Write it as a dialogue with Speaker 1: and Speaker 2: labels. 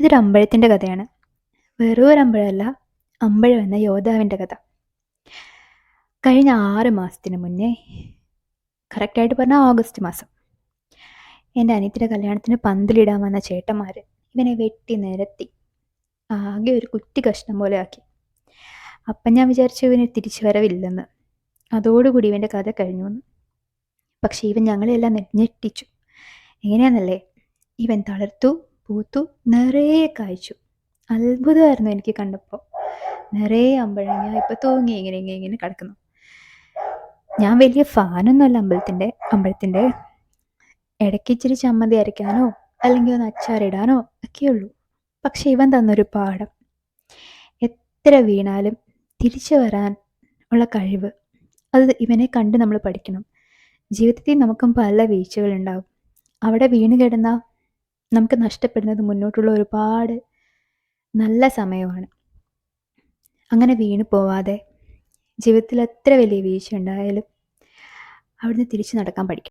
Speaker 1: ഇതൊരു അമ്പഴത്തിന്റെ കഥയാണ്. വെറും ഒരു അമ്പഴമല്ല അമ്പഴം എന്ന യോദ്ധാവിന്റെ കഥ. കഴിഞ്ഞ ആറ് മാസത്തിന് മുന്നേ കറക്റ്റായിട്ട് പറഞ്ഞാൽ ഓഗസ്റ്റ് മാസം എന്റെ അനിയത്തിന്റെ കല്യാണത്തിന് പന്തലിടാൻ വന്ന ചേട്ടന്മാർ ഇവനെ വെട്ടി നിരത്തി ആകെ ഒരു കുറ്റി കഷ്ണം പോലെ ആക്കി. അപ്പം ഞാൻ വിചാരിച്ചു ഇവന് തിരിച്ചു വരവില്ലെന്ന്. അതോടുകൂടി ഇവന്റെ കഥ കഴിഞ്ഞു എന്ന് പക്ഷേ ഇവൻ ഞങ്ങളെല്ലാം ഞെട്ടിച്ചു. എങ്ങനെയാണെന്നല്ലേ ഇവൻ തളർത്തു പൂത്തു നിറയെ കായ്ച്ചു. അത്ഭുതമായിരുന്നു എനിക്ക് കണ്ടപ്പോൾ. നിറയെ അമ്പഴങ്ങ ഇപ്പം തൂങ്ങി ഇങ്ങനെ ഇങ്ങനെ ഇങ്ങനെ കിടക്കുന്നു. ഞാൻ വലിയ ഫാനൊന്നുമല്ല അമ്പലത്തിന്റെ അമ്പലത്തിന്റെ ഇടയ്ക്ക് ഇച്ചിരി ചമ്മന്തി അരയ്ക്കാനോ അല്ലെങ്കിൽ ഒന്ന് അച്ചാറിടാനോ ഒക്കെയുള്ളൂ പക്ഷെ ഇവൻ തന്നൊരു പാഠം. എത്ര വീണാലും തിരിച്ചു വരാൻ ഉള്ള കഴിവ് അത് ഇവനെ കണ്ട് നമ്മൾ പഠിക്കണം. ജീവിതത്തിൽ നമുക്കും പല വീഴ്ചകളുണ്ടാവും അവിടെ വീണ് കിടന്ന നമുക്ക് നഷ്ടപ്പെടുന്നത് മുന്നോട്ടുള്ള ഒരുപാട് നല്ല സമയമാണ്. അങ്ങനെ വീണ് പോവാതെ ജീവിതത്തിൽ എത്ര വലിയ വീഴ്ച ഉണ്ടായാലും അവിടുന്ന് തിരിച്ചു നടക്കാൻ പഠിക്കണം